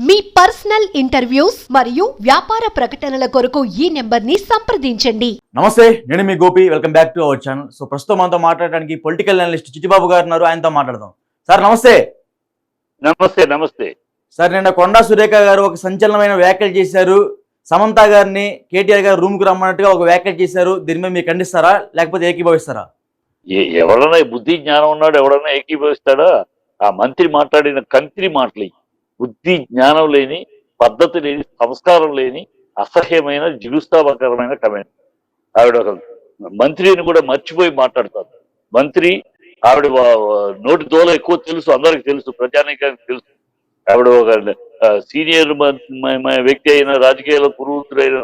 మీ personal interviews మరియు వ్యాపార ప్రకటనల కొరకు ఈ నెంబర్ని సంప్రదించండి. నమస్తే నేను మీ Gopi. Welcome back to our channel so ప్రస్తుతం మనతో మాట్లాడడానికి పొలిటికల్ అనలిస్ట్ చిట్టిబాబు గారు ఉన్నారు. ఆయనతో మాట్లాడదాం. సార్ నమస్తే. నమస్తే నమస్తే. సార్ నిన్న కొండా సురేఖ గారు ఒక సంచలనమైన వ్యాఖ్యలు చేశారు. సమంత గారిని కేటీఆర్ గారు రూమ్కు రమ్మన్నట్టుగా ఒక వ్యాఖ్యలు చేశారు. దీని మీద మీరు ఖండిస్తారా? లేకపోతే ఏకీభవిస్తారా? ఎ- ఎవడన్నా ఈ బుద్ధి జ్ఞానం ఉన్నాడు ఎవడన్నా ఏకీభవిస్తాడా? ఆ మంత్రి మాట్లాడిన కంత్రి మాటలు ఇవి. బుద్ధి జ్ఞానం లేని పద్ధతి లేని సంస్కారం లేని అసహ్యమైన జిగుస్తాపకరమైన కమెంట్ ఆవిడ ఒక మంత్రిని కూడా మర్చిపోయి మాట్లాడతారు. మంత్రి ఆవిడ నోటి దోల ఎక్కువ తెలుసు అందరికి తెలుసు ప్రజానీకానికి తెలుసు. ఆవిడ ఒక సీనియర్ వ్యక్తి అయిన రాజకీయాల పురోహితుడైన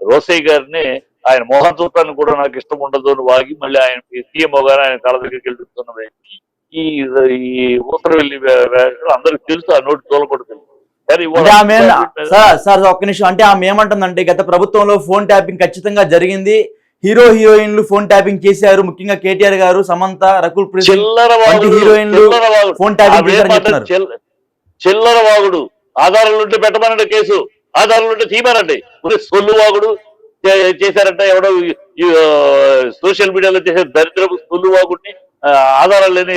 రోసయ్య గారిని ఆయన మోహన్ చూడటానికి కూడా నాకు ఇష్టం ఉండదు అని వాగి మళ్ళీ ఆయన సీఎం గారు ఆయన కళ దగ్గరికి వెళ్తున్న వ్యక్తి. ఈ ఈ వెళ్ళి అందరికి తెలుసు ఆ నోటి తోల కూడా తెలుసు. అంటే ఆమె సార్ సార్ ఒక్క నిమిషం. అంటే ఆమె ఏమంటుందంటే గత ప్రభుత్వంలో ఫోన్ ట్యాపింగ్ ఖచ్చితంగా జరిగింది. హీరో హీరోయిన్లు ఫోన్ ట్యాపింగ్ చేశారు. ముఖ్యంగా కేటీఆర్ గారు సమంత రకుల్ హీరోయిన్లు. ఫోన్ ట్యాపింగ్ చిల్లర వాగుడు. ఆధారాలు ఉంటే పెట్టమనండి కేసు. ఆధారాలు ఉంటే తీయమనండి. సొల్లు వాగుడు చేశారంట ఎవడో సోషల్ మీడియాలో చేసే దరిద్రపు సొల్లు వాగుడిని. ఆధారాలు లేని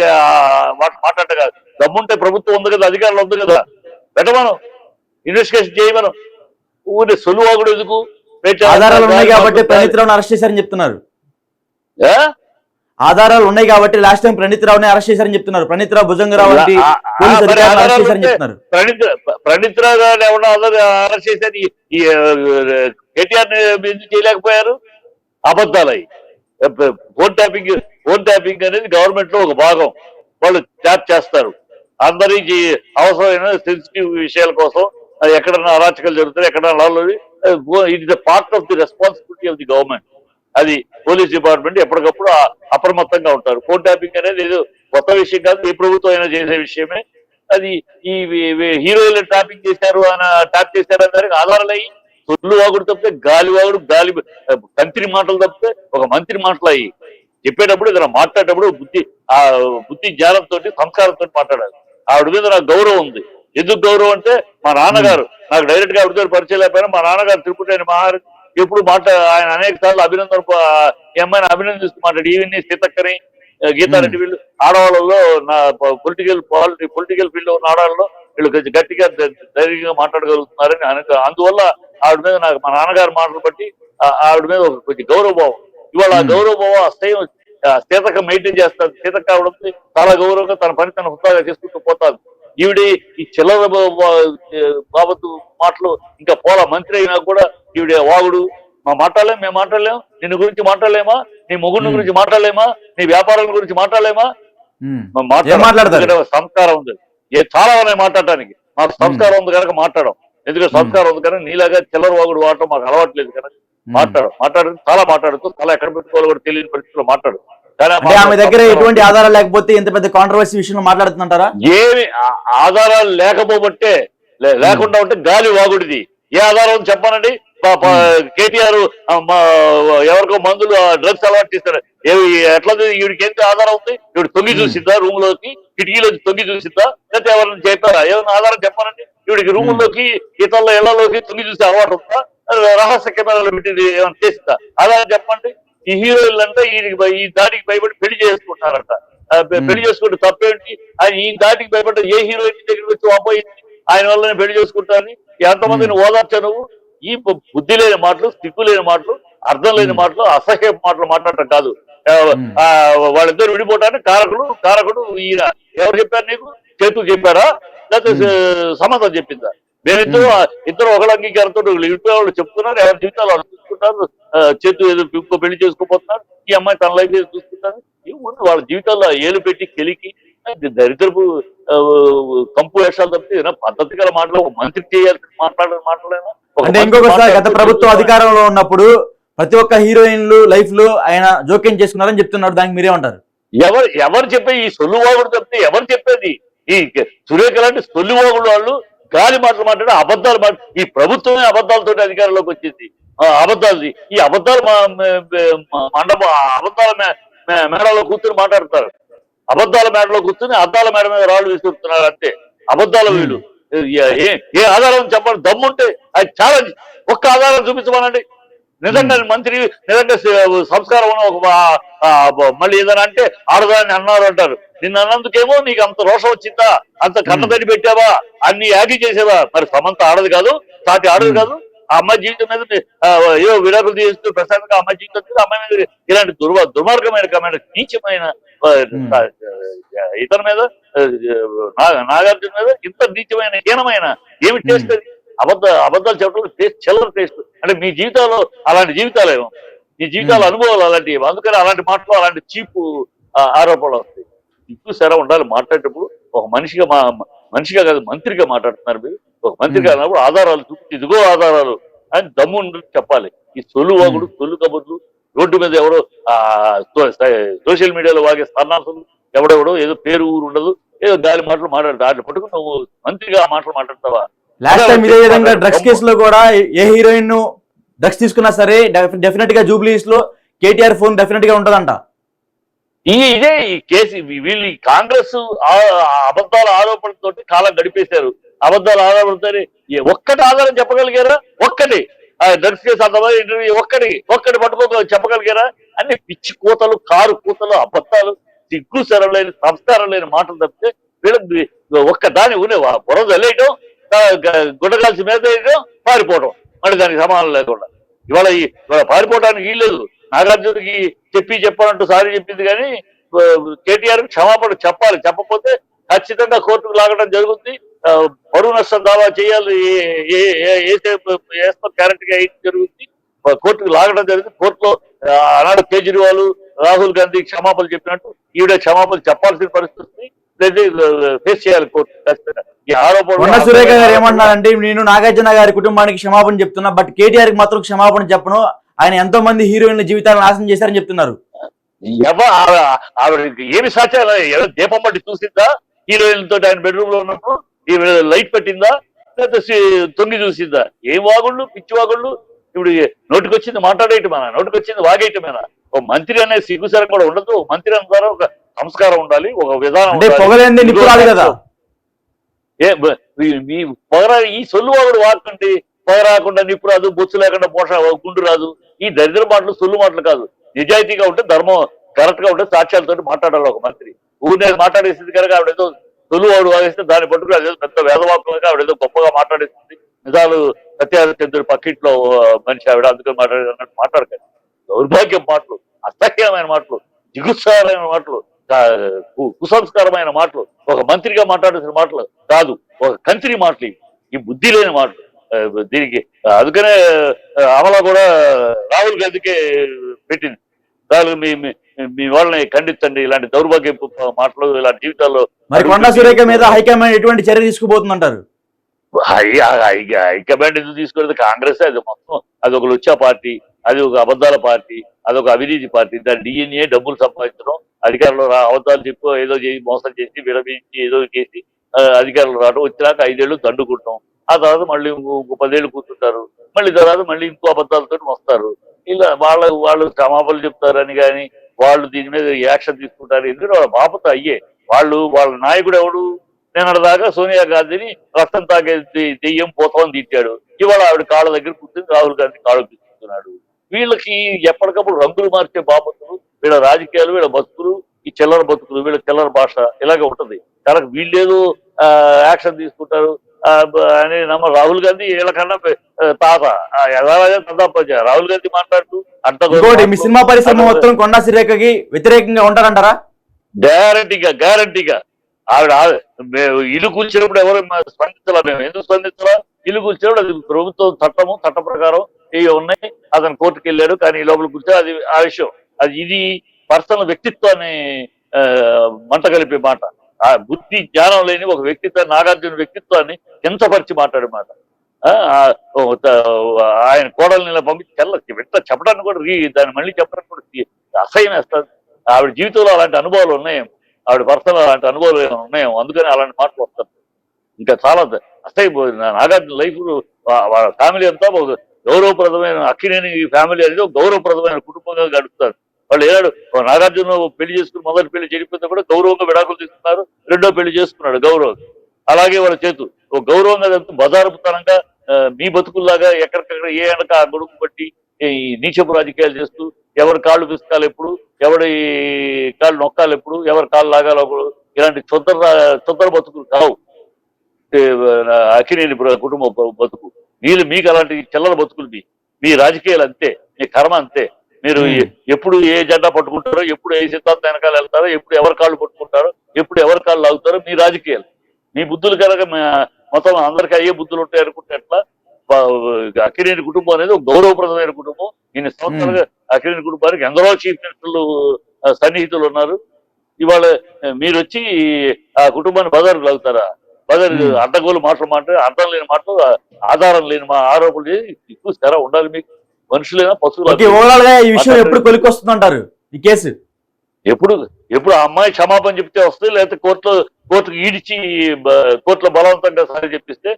మాట్లాడట కాదు. దమ్ముంటే ప్రభుత్వం ఉంది కదా అధికారులు ఉంది కదా. పెట్టమను. ఇన్వెస్టిగేషన్ చేయమను. ఊరి సొల్లు వాగుడు ఎందుకు ఆధారాలు ఉన్నాయి కాబట్టి ప్రణీత్ రావుని అరెస్ట్ చేశారని చెప్తున్నారు? ఆధారాలు ఉన్నాయి కాబట్టి లాస్ట్ టైం ప్రణీత్ రావుని అరెస్ట్ చేశారని చెప్తున్నారు. ప్రణీత్ రావు భుజంగరావు చెప్తున్నారు. ప్రణీత్ రావు గారు ఎవరో అరెస్ట్ చేశారు కేటీఆర్ చేయలేకపోయారు? అబద్ధాలు ఫోన్ ట్యాపింగ్ ఫోన్ ట్యాపింగ్ అనేది గవర్నమెంట్లో ఒక భాగం. వాళ్ళు ట్యాప్ చేస్తారు. అందరికి అవసరమైన సెన్సిటివ్ విషయాల కోసం అది ఎక్కడన్నా అరాచకాలు జరుగుతాయి ఎక్కడన్నా Lalu it is part of the responsibility of the government అది పోలీస్ డిపార్ట్మెంట్ ఎప్పటికప్పుడు అప్రమత్తంగా ఉంటారు. ఫోన్ ట్యాపింగ్ అనేది ఏదో కొత్త విషయం కాదు ఏ ప్రభుత్వం అయినా చేసే విషయమే. అది ఈ హీరోయిన్ ట్యాపింగ్ చేశారు అని ట్యాప్ చేశారు అనే దానికి ఆధారాలు అయ్యి సొల్లు వాగుడు తప్పితే గాలి వాగుడు గాలి తంత్రి మాటలు తప్పితే ఒక మంత్రి మాటలు అయ్యి. చెప్పేటప్పుడు ఇక్కడ మాట్లాడేటప్పుడు బుద్ధి ఆ బుద్ధి జ్ఞానంతో సంస్కారంతో మాట్లాడాలి. ఆవిడ మీద నాకు గౌరవం ఉంది. ఎందుకు గౌరవం అంటే మా నాన్నగారు నాకు డైరెక్ట్గా ఆవిడతో పరిచయం లేకపోయినా మా నాన్నగారు తిరుపతి ఆయన మహారాజు ఎప్పుడు మాట ఆయన అనేక సార్లు అభినందన ప- అమ్మాయిని అభినందిస్తూ మాట్లాడు ఈవెన్ని సీతక్కని గీతారెడ్డి వీళ్ళు ఆడవాళ్ళలో నా పొలిటికల్ పొలిటికల్ ఫీల్డ్లో ఉన్న ఆడవాళ్ళలో వీళ్ళు కొంచెం గట్టిగా ధైర్యంగా మాట్లాడగలుగుతున్నారని అనుకో అందువల్ల ఆవిడ మీద నాకు మా నాన్నగారి మాటలు బట్టి ఆవిడ మీద ఒక కొంచెం గౌరవభావం. ఇవాళ ఆ. గౌరవభావం అస్తయం సీతక్క మెయింటైన్ చేస్తారు సీతక్క ఆవిడ చాలా గౌరవంగా తన పని తన హుస్తాగా చేసుకుంటూ పోతారు ఈవిడ ఈ చిల్లర బా- బా- బాబతు మాటలు ఇంకా పోల మంత్రి అయినా కూడా ఈవిడ వాగుడు. మా మాట్లాడలేం మేము మాట్లాడలేం. నిన్ను గురించి మాట్లాడలేమా? నీ మొగుడిని. గురించి మాట్లాడలేమా? నీ వ్యాపారాల గురించి మాట్లాడలేమా. మాట్లాడతారు? సంస్కారం ఉంది. ఏ చాలా ఉన్నాయి మాట్లాడటానికి. మాకు సంస్కారం ఉంది కనుక మాట్లాడడం. ఎందుకంటే సంస్కారం ఉంది కనుక నీలాగా చిల్లర వాగుడు వాడటం మాకు అలవాట్లేదు కనుక ఉమ్. మాట్లాడు మాట్లాడు చాలా మాట్లాడుతూ చాలా ఎక్కడ పెట్టుకోవాలో కూడా తెలియని పరిస్థితిలో మాట్లాడు కానీ ఆమె దగ్గర ఎటువంటి ఆధారాలు లేకపోతే ఇంత పెద్ద కాంట్రవర్సీ విషయంలో మాట్లాడుతుంటారా ఏమి ఆధారాలు లేకపోబట్టే లేకుండా ఉంటే గాలి వాగుడిది. ఏ ఆధారం ఉంది చెప్పానండి కేటీఆర్ ఎవరికో మందులు డ్రగ్స్ అలవాటు చేస్తారు ఎట్లా? ఈవిడికి ఎంత ఆధారం ఉంది? ఈవిడ తొంగి చూసిద్దా రూమ్లోకి కిటికీలోకి తొంగి చూసిద్దా? లేకపోతే ఎవరైనా చెప్పారా? ఏమైనా ఆధారం చెప్పానండి ఈవిడికి రూమ్లోకి ఇతరుల ఇళ్ళలోకి తొంగి చూసే అలవాటు ఉందా? రహస్య కెమెరాలు పెట్టి ఏమైనా చేసిందా ఆధారం చెప్పండి. ఈ హీరోయిన్లు అంటే ఈ దాడికి భయపడి పెళ్ళి చేసుకుంటారంట Hmm. పెళ్ళి చేసుకుంటే తప్పేంటి? ఆయన ఈ దాటికి భయపడ్డ ఏ హీరోయిన్ దగ్గరికి వచ్చి అబ్బాయింది ఆయన వల్ల నేను పెళ్ళి చేసుకుంటాను ఎంతమందిని ఓదార్చా నువ్వు? ఈ బుద్ధి లేని మాటలు స్థితి లేని మాటలు అర్థం లేని. మాటలు అసహ్య మాటలు మాట్లాడటం కాదు. వాళ్ళిద్దరు విడిపోవటానికి కారకుడు కారకుడు ఈయన. ఎవరు చెప్పారు నీకు? చేతు చెప్పారా? లేకపోతే. సమాధానం చెప్పిందా? మేమిద్దరు ఇద్దరు ఒకళ్ళ అంగీకారంతో ఇంట్లో వాళ్ళు చెప్తున్నారు. ఎవరి జీవితాలు వాళ్ళు చూసుకుంటారు చేతు ఏదో ఇంకో పెళ్ళి చేసుకోబోతున్నారు ఈ అమ్మాయి తన లైఫ్ ఏదో చూసుకుంటారు. ఏముంది? వాళ్ళ జీవితాల్లో ఏలు పెట్టి కెలికి దరిద్రపు కంపు వేషాలు తప్పితే ఏదైనా పద్ధతి గల మాటలు ఒక మంత్రి చేయాల్సిన మాట్లాడాలని అంటే మంత్రి ఇంకొకసారి గత ప్రభుత్వం. అధికారంలో ఉన్నప్పుడు ప్రతి ఒక్క హీరోయిన్లు లైఫ్లో ఆయన జోక్యం చేసుకున్నారని చెప్తున్నారు దానికి మీరేమంటారు? ఎవరు ఎవరు చెప్పే ఈ సొల్లువాగుడు తప్పితే ఎవరు చెప్పేది? ఈ సురేఖ లాంటి సొల్లువాగుడు వాళ్ళు గాలి మాటలు మాట్లాడి అబద్ధాలు మాట ఈ ప్రభుత్వమే అబద్ధాలతో అధికారంలోకి వచ్చింది. ఆ, అబద్ధాలు ఈ అబద్ధాలు మండప అబద్ధాల మేడలో కూర్చుని మాట్లాడతారు. అబద్ధాల మేడలో కూర్చుని అద్దాల మేడ మీద రాళ్ళు విసురుతున్నారు అంతే. అబద్ధాల వీళ్ళు. ఏ- ఆధారం చెప్పాలి దమ్ముంటే అది చాలా ఒక్క ఆధారం చూపించమనండి. నిజంగా మంత్రి నిజంగా సంస్కారం ఉన్న ఒక మళ్ళీ ఏదైనా అంటే ఆడదాన్ని అన్నారు అంటారు. నిన్ను అన్నందుకేమో నీకు అంత రోషం వచ్చిందా? అంత కన్నతడి పెట్టావా? అన్ని యాగి చేసేవా? మరి సమంత ఆడదు కాదు సాటి ఆడదు కాదు. ఆ అమ్మాయి జీవితం మీద ఏదో విడాకులు చేస్తూ ప్రశాంతంగా అమ్మాయి జీవితం మీద అమ్మాయి మీద ఇలాంటి దుర్మ దుర్మార్గమైన కమైన నీచమైన ఇతని మీద నాగార్జున మీద ఇంత నీచమైన హీనమైన ఏమి టేస్ట్ అది అబద్ధ అబద్ధాలు చెప్పడం టేస్ట్ చిల్లర టేస్ట్ అంటే మీ జీవితాల్లో అలాంటి జీవితాలు ఏమో. మీ జీవితాల అనుభవాలు అలాంటివి అందుకని అలాంటి మాటలు అలాంటి చీపు ఆరోపణలు వస్తాయి. ఇప్పుడు సరే ఉండాలి. మాట్లాడేటప్పుడు ఒక మనిషిగా మా మనిషిగా కాదు మంత్రిగా మాట్లాడుతున్నారు మీరు. ఒక మంత్రిగా అన్నప్పుడు ఆధారాలు చూపించి ఇదిగో ఆధారాలు అని దమ్ము చెప్పాలి. ఈ సొల్లు వాగుడు సొల్లు కబుర్లు రోడ్డు మీద ఎవరో సోషల్ మీడియాలో వాగే సన్నాసులు ఎవడెవడో ఏదో పేరు ఊరు ఉండదు ఏదో గాలి మాటలు మాట్లాడతావు అట్లా పట్టుకుని నువ్వు మంత్రిగా మాటలు మాట్లాడతావా? లాస్ట్ టైం ఇదే విధంగా డ్రగ్స్ కేసులో కూడా ఏ హీరోయిన్ డ్రగ్స్ తీసుకున్నా సరే డెఫినెట్గా జూబ్లీస్లో కేటీఆర్ ఫోన్ డెఫినెట్గా ఉంటదంట. ఈ ఇదే ఈ కేసు వీళ్ళు కాంగ్రెస్ అబద్ధాల ఆరోపణలతో కాలం గడిపేశారు. అబద్ధాల ఆరోపణలతో ఒక్కటి ఆధారం చెప్పగలిగారా? ఒక్కటి. ఆ డ్రగ్స్ కేసు అంతమంది ఇంటర్వ్యూ ఒక్కటి ఒక్కటి పట్టుకో చెప్పగలిగారా? అన్ని పిచ్చి కూతలు కారు కూతలు అబద్ధాలు సిగ్గు సెరం లేని సంస్కారం లేని మాటలు తప్పితే వీళ్ళకి ఒక్క దాని ఉనే బుర్ర వెళ్ళేయటం గుడ్డగాల్సి మీద వేయటం పారిపోవటం మళ్ళీ దానికి సమానం లేకుండా. ఇవాళ ఈ ఇవాళ పారిపోవడానికి వీల్లేదు నాగార్జునకి చెప్పి చెప్పాలంటూ సారీ చెప్పింది కానీ కేటీఆర్ క్షమాపణ చెప్పాలి. చెప్పకపోతే ఖచ్చితంగా కోర్టుకు లాగడం జరుగుతుంది. పరువు నష్టం దావా చేయాలి. ఏ- ఏ- గా జరుగుతుంది. కోర్టుకు లాగడం జరుగుతుంది. కోర్టులో ఆనాడు కేజ్రీవాల్ రాహుల్ గాంధీ క్షమాపణ చెప్పినట్టు ఈవిడ క్షమాపణ చెప్పాల్సిన పరిస్థితి ఫేస్ చేయాలి కోర్టు ఖచ్చితంగా. ఈ ఆరోపణ సురేఖ గారు ఏమన్నారంటే నేను నాగార్జున గారి కుటుంబానికి క్షమాపణ చెప్తున్నా బట్ కేటీఆర్కి మాత్రం క్షమాపణ చెప్పను. ఆయన ఎంతో మంది హీరోయిన్ల జీవితాలను నాశనం చేశారని చెప్తున్నారు. ఆవిడకి ఏమి సాక్ష్యాలు ఏదో దీపం బట్టి చూసిందా? హీరోయిన్ తోటి ఆయన బెడ్రూమ్లో ఉన్నప్పుడు ఈవిడ లైట్ పెట్టిందా? లేకపోతే తొంగి చూసిందా? ఏం వాగుళ్ళు? పిచ్చి వాగుళ్ళు? ఇప్పుడు నోటికి వచ్చింది మాట్లాడేయటమేనా? నోటికి వచ్చింది వాగేయటమేనా? ఒక మంత్రి అనే సిగ్గుసరం కూడా ఉండదు. మంత్రి అన్న ద్వారా ఒక సంస్కారం ఉండాలి ఒక విధానం. పొగలేంది కదా. పొగరా ఈ సొల్లు వాగుడు వాకండి పొగ రాకుండా నిప్పు రాదు బొచ్చు లేకుండా పోష గుండు రాదు. ఈ దరిద్ర మాటలు సొల్లు మాటలు కాదు. నిజాయితీగా ఉంటే ధర్మం కరెక్ట్గా ఉంటే సాక్ష్యాలతో మాట్లాడాలి ఒక మంత్రి. ఊరినే మాట్లాడేసింది కనుక ఆవిడేదో సొల్లు వాడు వాగేస్తే దాన్ని పట్టుకుని అదేదో పెద్ద వేదవాకులుగా ఆవిడేదో గొప్పగా మాట్లాడేస్తుంది నిజాలు సత్యాచంద్రుడి పక్కింట్లో మనిషి ఆవిడ అందుకని మాట్లాడేది అన్నట్టు మాట్లాడకండి. దౌర్భాగ్యం మాటలు అసహ్యమైన మాటలు జిగుత్సారమైన మాటలు. కుసంస్కారమైన మాటలు. ఒక మంత్రిగా మాట్లాడాల్సిన మాటలు కాదు. ఒక కంత్రి మాటలు. ఈ బుద్ధి లేని మాటలు. దీనికి అందుకనే అమల కూడా రాహుల్ గాంధీకే పెట్టింది. రాహుల్ మీ మీ- వాళ్ళని ఖండించండి ఇలాంటి దౌర్భాగ్యపు మాటలు ఇలాంటి జీవితాల్లో మరి కొండ సురేఖ మీద హైకమాండ్ ఎటువంటి చర్య తీసుకుపోతుందంటారు? హైకమాండ్ ఎందుకు తీసుకునేది కాంగ్రెస్ అది మొత్తం. అది ఒక లుచ్చా పార్టీ అది ఒక అబద్ధాల పార్టీ అది ఒక అవినీతి పార్టీ. దాని డిఎన్ఏ డబ్బులు సంపాదించడం అధికారులు రా చెప్పు ఏదో చేసి మోసం చేసి విరమించి ఏదో చేసి అధికారులు రావడం. వచ్చినాక ఐదేళ్ళు దండుకుంటాం. ఆ తర్వాత మళ్ళీ ఇంకో ఇంకో పదేళ్ళు కూర్చుంటారు. మళ్ళీ తర్వాత మళ్ళీ ఇంకో అబద్ధాలతో వస్తారు. ఇలా వాళ్ళ వాళ్ళు క్షమాపణలు చెప్తారని కానీ వాళ్ళు దీని మీద యాక్షన్ తీసుకుంటారు. ఎందుకంటే వాళ్ళ బాపత అయ్యే. వాళ్ళు వాళ్ళ నాయకుడు ఎవడు? నిన్నటిదాకా సోనియా గాంధీని రక్తం తాగే దెయ్యం పోతామని తిట్టాడు. ఇవాళ ఆవిడ కాళ్ళ దగ్గర కూర్చుని రాహుల్ గాంధీ కాళ్ళు తీసుకున్నాడు. వీళ్ళకి ఎప్పటికప్పుడు రంగులు మార్చే బాపతులు వీళ్ళ రాజకీయాలు వీళ్ళ బతుకులు ఈ చిల్లర బతుకులు వీళ్ళ చిల్లర భాష ఇలాగే ఉంటది. కనుక వీళ్ళేదో యాక్షన్ తీసుకుంటారు అని నమ్మ రాహుల్ గాంధీ వీళ్ళకన్నా తాత. తదాప రాహుల్ గాంధీ మాట్లాడుతూ మీ సినిమా పరిశ్రమ మొత్తం కొండ సురేఖకి వ్యతిరేకంగా ఉంటారంటారా? గ్యారంటీగా గ్యారంటీగా ఆవిడ ఇల్లు కూల్చినప్పుడు ఎవరు స్పందించాలా మేము? ఎందుకు స్పందించాలా? ఇల్లు కూల్చినప్పుడు అది ప్రభుత్వం చట్టము చట్ట ప్రకారం ఇవి ఉన్నాయి. అతను కోర్టుకు వెళ్ళాడు కానీ ఈ లోపల కూర్చో అది ఆ విషయం. అది ఇది పర్సనల్ వ్యక్తిత్వాన్ని ఆ, మంట కలిపే మాట. ఆ బుద్ధి జ్ఞానం లేని ఒక వ్యక్తిత్వ నాగార్జున వ్యక్తిత్వాన్ని కించపరిచి మాట్లాడే మాట. ఆ, ఆయన కోడల్ని ఇలా పంపించి తెల్ల వెంట చెప్పడానికి కూడా రీ దాన్ని మళ్ళీ చెప్పడానికి కూడా అసహ్యం వేస్తుంది. ఆవిడ జీవితంలో అలాంటి అనుభవాలు ఉన్నాయేమో. ఆవిడ పర్సనల్ అలాంటి అనుభవాలు ఉన్నాయేమో. అందుకని అలాంటి మాటలు వస్తారు ఇంకా చాలా ద- నాగార్జున లైఫ్ వాళ్ళ ఫ్యామిలీ అంతా గౌరవప్రదమైన అక్కినేని ఫ్యామిలీ అనేది ఒక గౌరవప్రదమైన కుటుంబంగా గడుపుతారు. వాళ్ళు ఏనాడు నాగార్జున పెళ్ళి చేసుకుని మొదటి పెళ్ళి చెడిపోతే కూడా గౌరవంగా విడాకులు తీసుకున్నారు రెండో పెళ్ళి చేసుకున్నాడు గౌరవం. అలాగే వాళ్ళ చేతు. ఒక గౌరవంగా చెప్తూ బజారుతనంగా మీ బతుకుల్లాగా ఎక్కడికక్కడ ఏ అనక ఆ గొడుగు పట్టి నీచపు రాజకీయాలు చేస్తూ ఎవరి కాళ్ళు పిసుకాలి ఎప్పుడు ఎవరి కాళ్ళు నొక్కాలి ఎప్పుడు ఎవరి కాళ్ళు లాగాలి ఎప్పుడు ఇలాంటి చొద్దర చొద్దర బతుకులు కావు. అఖిలేని కుటుంబ బతుకు. మీరు మీకు అలాంటి చిల్లర బతుకులు మీ. మీ రాజకీయాలు అంతే మీ కర్మ అంతే. మీరు ఎప్పుడు ఏ జెండా పట్టుకుంటారో ఎప్పుడు ఏ సిద్ధాంతం వెనకాల వెళ్తారో ఎప్పుడు ఎవరి కాళ్ళు పట్టుకుంటారో ఎప్పుడు ఎవరి కాళ్ళు లాగుతారో మీ రాజకీయాలు. మీ బుద్ధులు కనుక మొత్తం అందరికీ అయ్యే బుద్ధులు ఉంటాయి అనుకుంటే ఎట్లా? అక్కినేని కుటుంబం అనేది ఒక గౌరవప్రదమైన కుటుంబం. ఇన్ని సంవత్సరాలుగా అక్కినేని కుటుంబానికి ఎందరో చీఫ్ మినిస్టర్లు సన్నిహితులు ఉన్నారు. ఇవాళ మీరు వచ్చి ఆ కుటుంబాన్ని బజారు లాగుతారా? బజారు. అడ్డగోలు మాటలు మాట అర్థం లేని మాటలు ఆధారం లేని మా ఆరోపణలు చేసి ఎక్కువ స్థిర ఉండాలి మీకు. మనుషులైనా? పశువులు? ఓవరాల్గా ఈ విషయం ఎప్పుడు కొలికి వస్తుందంటారు ఈ కేసు? ఎప్పుడు ఎప్పుడు ఆ అమ్మాయి క్షమాపణ చెప్తే వస్తుంది లేకపోతే కోర్టులో కోర్టుకు ఈడిచి కోర్టులో బలవంతంగా సరే చెప్పిస్తే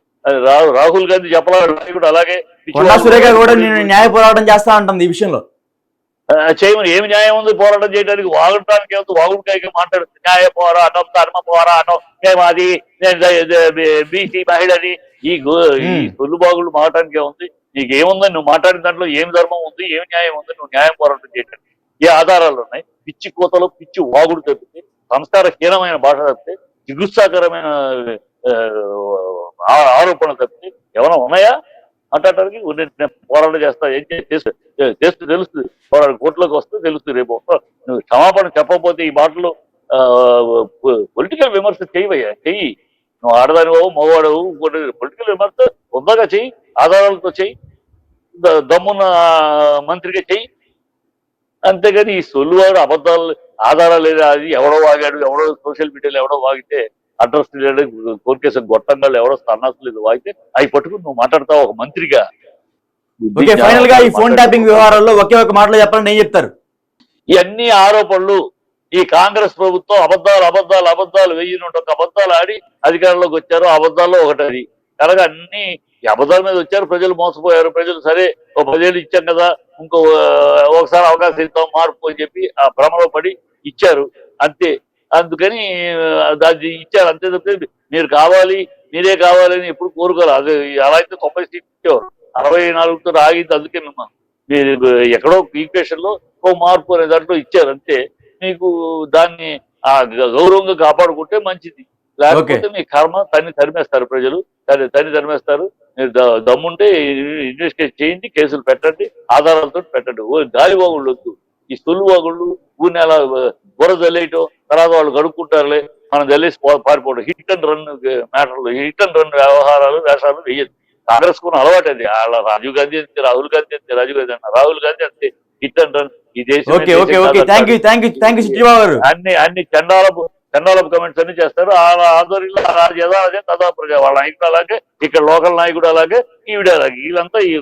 రాహుల్ గాంధీ చెప్పలాడు కూడా అలాగే కొండా సురేఖ కూడా నేను న్యాయ పోరాటం చేస్తా ఉంటుంది ఈ విషయంలో. చేయమని ఏమి న్యాయం ఉంది పోరాటం చేయడానికి? వాగడానికి ఏముంది? వాగుడికాయకి మాట్లాడుతుంది. న్యాయ పోరాటం ధర్మ పోరాటం మేము అది? బీసీ మహిళని ఈ. సొల్లు బాగులు మాట్లాడడానికి ఏముంది? నీకు ఏముందని నువ్వు మాట్లాడిన దాంట్లో ఏం ధర్మం ఉంది? ఏమి న్యాయం ఉంది? నువ్వు న్యాయం పోరాటం చేయడానికి ఏ ఆధారాలు ఉన్నాయి? పిచ్చి కోతలో పిచ్చి వాగుడు తప్పితే సంస్కారహీనమైన భాష తప్పితే చిగుత్సాకరమైన ఆ, ఆరోపణలు తప్పితే ఏమైనా ఉన్నాయా? అంటానికి నేను పోరాటం చేస్తా ఏం చే- చేస్తూ తెలుస్తుంది పోరాటం కోర్టులోకి వస్తే తెలుస్తుంది రేపు నువ్వు క్షమాపణ చెప్పకపోతే ఈ మాటలు పొలిటికల్ విమర్శ చేయవయ్యా? చెయ్యి. నువ్వు ఆడదానివో మగవాడవు పొలిటికల్ విమర్శ ఉందాగా చెయ్యి ఆధారాలతో చెయ్యి దమ్మున్న మంత్రిగా చెయ్యి. అంతేగాని ఈ సొల్లువాడు అబద్ధాలు ఆధారాలు లేదా అది ఎవడో వాగాడు ఎవడో సోషల్ మీడియాలో ఎవడో వాగితే అడ్రస్ లేడు కోర్కేసం గొట్టంగాళ్ళు ఎవడో సన్నాసులు లేదు వాగితే అవి పట్టుకుని నువ్వు మాట్లాడతావు ఒక మంత్రిగా. ఓకే ఫైనల్గా ఈ ఫోన్ ట్యాపింగ్ వ్యవహారాల్లో ఒకే ఒక మాటలో చెప్పాలని ఏం చెప్తారు? ఇవన్నీ ఆరోపణలు. ఈ కాంగ్రెస్ ప్రభుత్వం అబద్ధాలు అబద్ధాలు అబద్ధాలు వెయ్యి నూట ఒక అబద్ధాలు ఆడి అధికారంలోకి వచ్చారు. ఆ అబద్ధాల్లో ఒకటి అది కనుక అన్ని అబద్ధాల మీద వచ్చారు. ప్రజలు మోసపోయారు. ప్రజలు సరే ఓ పదేళ్ళు ఇచ్చాం కదా ఇంకో ఒకసారి అవకాశం ఇద్దాం మార్పు అని చెప్పి ఆ భ్రమలో పడి ఇచ్చారు. అంతే. అందుకని అది దాన్ని ఇచ్చారు. అంతే తప్పితే మీరు కావాలి మీరే కావాలని ఎప్పుడు కోరుకోరు. అది అలా అయితే తొంభై సీట్లు ఇచ్చేవారు. అరవై నాలుగుతో ఆగింది అందుకే మిమ్మల్ని. మీరు ఎక్కడో ఈక్వేషన్లో ఓ మార్పు అనే దాంట్లో ఇచ్చారు. అంతే. మీకు దాన్ని ఆ గౌరవంగా కాపాడుకుంటే మంచిది. లేకపోతే మీ కర్మ తన్ని తరిమేస్తారు ప్రజలు. తన్ని తన్ని తరిమేస్తారు. మీరు దమ్ముంటే ఇన్వెస్టిగేట్ చేయండి కేసులు పెట్టండి ఆధారాలతో పెట్టండి. ఓ గాలి వాగుళ్ళు వద్దు. ఈ సొల్లు వాగుళ్ళు ఊరిని అలా బుర్ర జల్లేయటం తర్వాత వాళ్ళు గడుక్కుంటారులే మనం జల్లేసి పారిపోవడం. హిట్ అండ్ రన్ మ్యాటర్లు హిట్ అండ్ రన్ వ్యవహారాలు వేషాలు వేయదు కాంగ్రెస్ కున్న అలవాటు అది రాజీవ్ గాంధీ అంతే రాహుల్ గాంధీ అంతే రాజీవ్ గాంధీ అన్న రాహుల్ గాంధీ అంతే. హిట్ అండ్ రన్ ఈ దేశం okay okay okay. Thank you thank you thank you Chittibabu గారు. అన్ని అన్ని చండాలపు చండాలపు కమెంట్స్ అన్ని చేస్తారు. ఆ ఆధ్వర్యంలో రాజు యథాదే తదా ప్రజ వాళ్ళ నాయకుడు అలాగే ఇక్కడ లోకల్ నాయకుడు అలాగే ఈవిడ అలాగే. వీళ్ళంతా ఈ